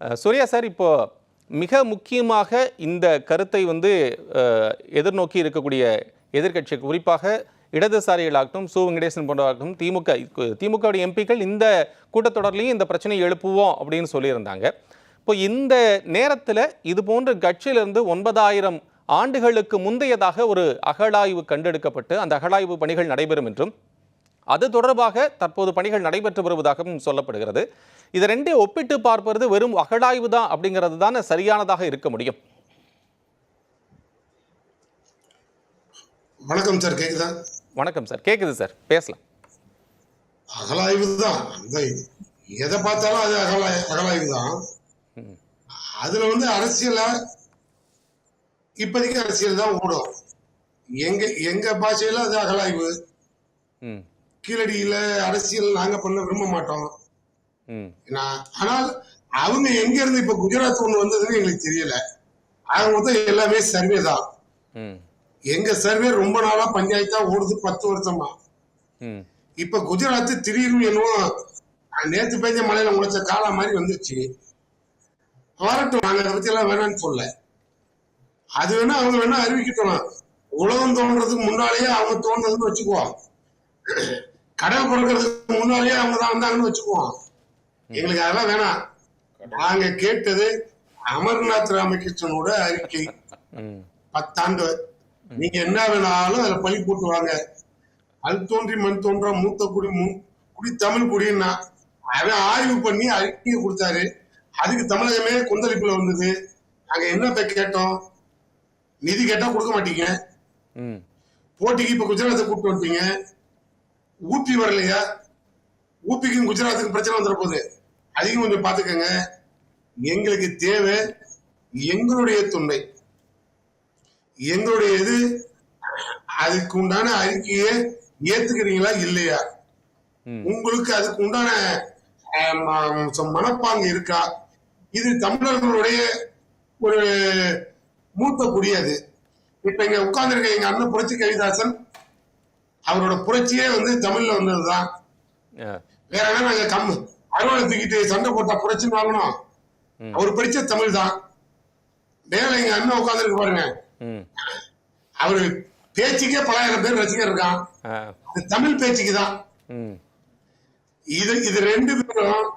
Surya sir இப்போ மிக முக்கியமாக இந்த கருத்தை வந்து எதிர்நோக்கி இருக்கக்கூடிய எதிர்க்கட்சி குறிப்பாக இடதுசாரிகளாகட்டும் சு. வெங்கடேசன் போன்றவர்களாகட்டும் திமுக திமுகவுடைய எம்பிக்கள் இந்த கூட்டத்தொடர்லையும் இந்த பிரச்சனையை எழுப்புவோம் அப்படின்னு சொல்லியிருந்தாங்க. இப்போ இந்த நேரத்தில் இது போன்ற கட்சியிலிருந்து ஒன்பதாயிரம் ஆண்டுகளுக்கு முந்தையதாக ஒரு அகழாய்வு கண்டெடுக்கப்பட்டு அந்த அகழாய்வு பணிகள் நடைபெறும் என்றும் அது தொடர்பாக தற்போது பணிகள் நடைபெற்று வருவதாகவும் சொல்லப்படுகிறது. இது ரெண்டையும் ஒப்பிட்டு பார்ப்பது வெறும் அகழாய்வு தான் அப்படிங்கிறது தானே சரியானதாக இருக்க முடியும். வணக்கம் சார் கேக்குதா? வணக்கம் சார் கேட்குது சார் பேசலாம். அகலாய்வு தான். எதை பார்த்தாலும் அது அகலாய் அகலாய்வு தான். அதுல வந்து அரசியல இப்போதைக்கு அரசியல் தான் ஓடும். எங்க எங்க பாஷையில அது அகலாய்வு ம். கீழடியில அரசியல் நாங்க பண்ண விரும்ப மாட்டோம். ஆனால் அவங்க எங்க இருந்து இப்ப குஜராத் ஒண்ணு வந்ததுன்னு எங்களுக்கு தெரியல. அவங்க மொத்தம் எல்லாமே சர்வே தான். எங்க சர்வே ரொம்ப நாளா பஞ்சாயத்தா ஓடுது பத்து வருஷமா. இப்ப குஜராத் திடீர்னு என்னவோ நேத்து பெஞ்ச மழையில முளைச்ச காலா மாதிரி வந்துருச்சு. வரட்டும் நாங்க அதை பத்தி எல்லாம் வேணாம்னு சொல்ல. அது வேணா அவங்க வேணா அறிவிக்கட்டும். உலகம் தோன்றதுக்கு முன்னாலேயே அவங்க தோன்றதுன்னு வச்சுக்குவோம். கடல் பிறக்கிறதுக்கு முன்னாலேயே அவங்க தான் வந்தாங்கன்னு வச்சுக்குவோம். எங்களுக்கு அதெல்லாம் வேணாம். நாங்க கேட்டது அமர்நாத் ராமகிருஷ்ணனோட அறிக்கை. பத்தாண்டு. நீங்க என்ன வேணாலும் அதுல பழி போட்டு வாங்க. அது தோன்றி மண் தோன்றா மூத்த குடி குடி தமிழ் குடின்னா அவன் ஆய்வு பண்ணி அறிக்கையை கொடுத்தாரு. அதுக்கு தமிழகமே கொந்தளிப்புல வந்தது. நாங்க என்னத்த கேட்டோம்? நிதி கேட்டா கொடுக்க மாட்டீங்க. ம். போட்டிக்கு இப்ப குஜராத்தை கூப்பிட்டு வந்துட்டீங்க. ஊபி வரலையா? ஊபிக்கும் குஜராத்துக்கும் பிரச்சனை வந்துட போகுது அதையும் கொஞ்சம் பாத்துக்கோங்க எங்களுக்கு தேவை எங்களுடைய தொண்டை. எங்களுடைய இது அதுக்கு உண்டான அறிக்கையை ஏத்துக்கிறீங்களா இல்லையா. உங்களுக்கு அதுக்கு உண்டான மனப்பாங்கு இருக்கா? இது தமிழர்களுடைய ஒரு மூத்த அது. இப்ப இங்க உட்கார்ந்திருக்க எங்க அண்ணன் புரட்சி கவிதாசன் அவரோட புரட்சியே வந்து தமிழ்ல வந்ததுதான். வேற என்ன நாங்க கம் அறுவடை தூக்கிட்டு சண்டை போட்டா புரட்சின்னு வாங்கணும். அவர் படிச்ச தமிழ் தான் மேல எங்க அண்ணன் உட்கார்ந்துருக்கு பாருங்க. அவரு பேச்சுக்கே பலாயிரம் பேர் ரசிகர் இருக்கான். தமிழ் பேச்சுக்கு தான் இது இது ரெண்டு பேரும்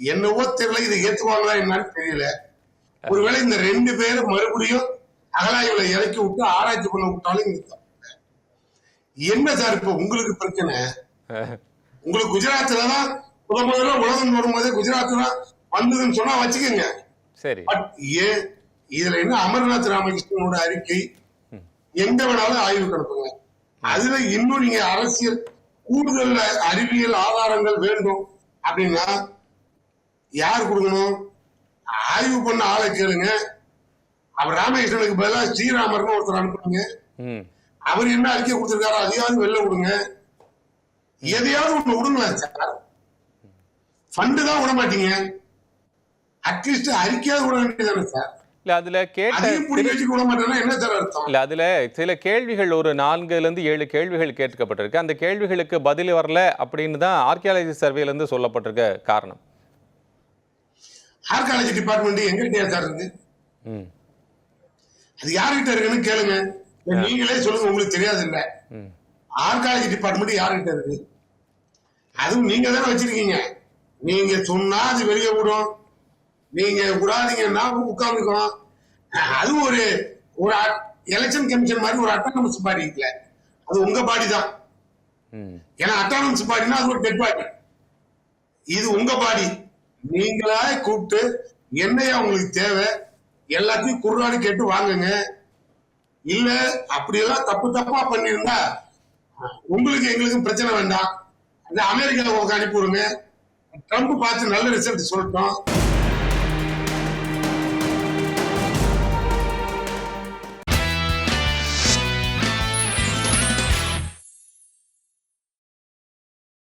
என்னவோ தெரியல இதை ஏத்துவாங்களா என்னன்னு தெரியல. ஒருவேளை இந்த ரெண்டு பேரும் மறுபடியும் அகலாய்வுல இறக்கி விட்டு ஆராய்ச்சி பண்ண விட்டாலும். என்ன சார் இப்ப உங்களுக்கு பிரச்சனை? உங்களுக்கு குஜராத்ல தான் முத முதல்ல உலகம் வரும்போதே குஜராத் தான் வந்ததுன்னு சொன்னா வச்சுக்கோங்க. சரி. பட் ஏன் இதுல என்ன அமர்நாத் ராமகிருஷ்ணனோட அறிக்கை? எங்க வேணாலும் ஆய்வுக்கு அனுப்புங்க அதுல இன்னும் நீங்க அரசியல் கூடுதல் அறிவியல் ஆதாரங்கள் வேண்டும் அப்படின்னா யார் கொடுக்கணும்? ஆய்வு பண்ண ஆளை கேளுங்க. அவர் ராமகிருஷ்ணனுக்கு பதிலா ஸ்ரீராமர்னு ஒருத்தர் அனுப்புறீங்க அவர் என்ன அறிக்கை கொடுத்திருக்காரோ அதையாவது வெளில விடுங்க எதையாவது ஒண்ணு விடுங்களேன் சார். ஃபண்டு தான் விட மாட்டீங்க. அட்லீஸ்ட் அறிக்கையாவது விட வேண்டியதானே சார். இல்ல அதுல கேட்ட இல்ல அதுல சில கேள்விகள் ஒரு நான்குல இருந்து ஏழு கேள்விகள் கேட்கப்பட்டிருக்கு. அந்த கேள்விகளுக்கு பதில் வரல அப்படின்னு தான் ஆர்கியாலஜி சர்வேல இருந்து சொல்லப்பட்டிருக்க காரணம். ஆர்காலஜி டிபார்ட்மெண்ட் எங்ககிட்டயா சார் இருக்கு அது யார்கிட்ட இருக்குன்னு கேளுங்க. நீங்களே சொல்லுங்க உங்களுக்கு தெரியாது இல்ல ஆர்காலஜி டிபார்ட்மெண்ட் யார்கிட்ட இருக்கு? அதுவும் நீங்க தானே வச்சிருக்கீங்க. நீங்க சொன்னா அது வெளியே விடும். நீங்க விடாதீங்கன்னா உட்காந்துக்கும் அது ஒரு ஒரு எலெக்ஷன் கமிஷன் மாதிரி ஒரு அட்டானமஸ் பாடி இல்ல அது உங்க பாடி தான். ஏன்னா அட்டானமஸ் பாடினா அது ஒரு டெட் பாடி இது உங்க பாடி நீங்களா கூப்பிட்டு என்னையா உங்களுக்கு தேவை? எல்லாத்தையும் குர்ரான்னு கேட்டு வாங்குங்க. இல்ல அப்படியெல்லாம் தப்பு தப்பா பண்ணிருந்தா உங்களுக்கு எங்களுக்கும் பிரச்சனை வேண்டாம். அமெரிக்காவுக்கு அனுப்பி விடுங்க. ட்ரம்ப் பார்த்து நல்ல ரிசல்ட் சொல்லட்டும்.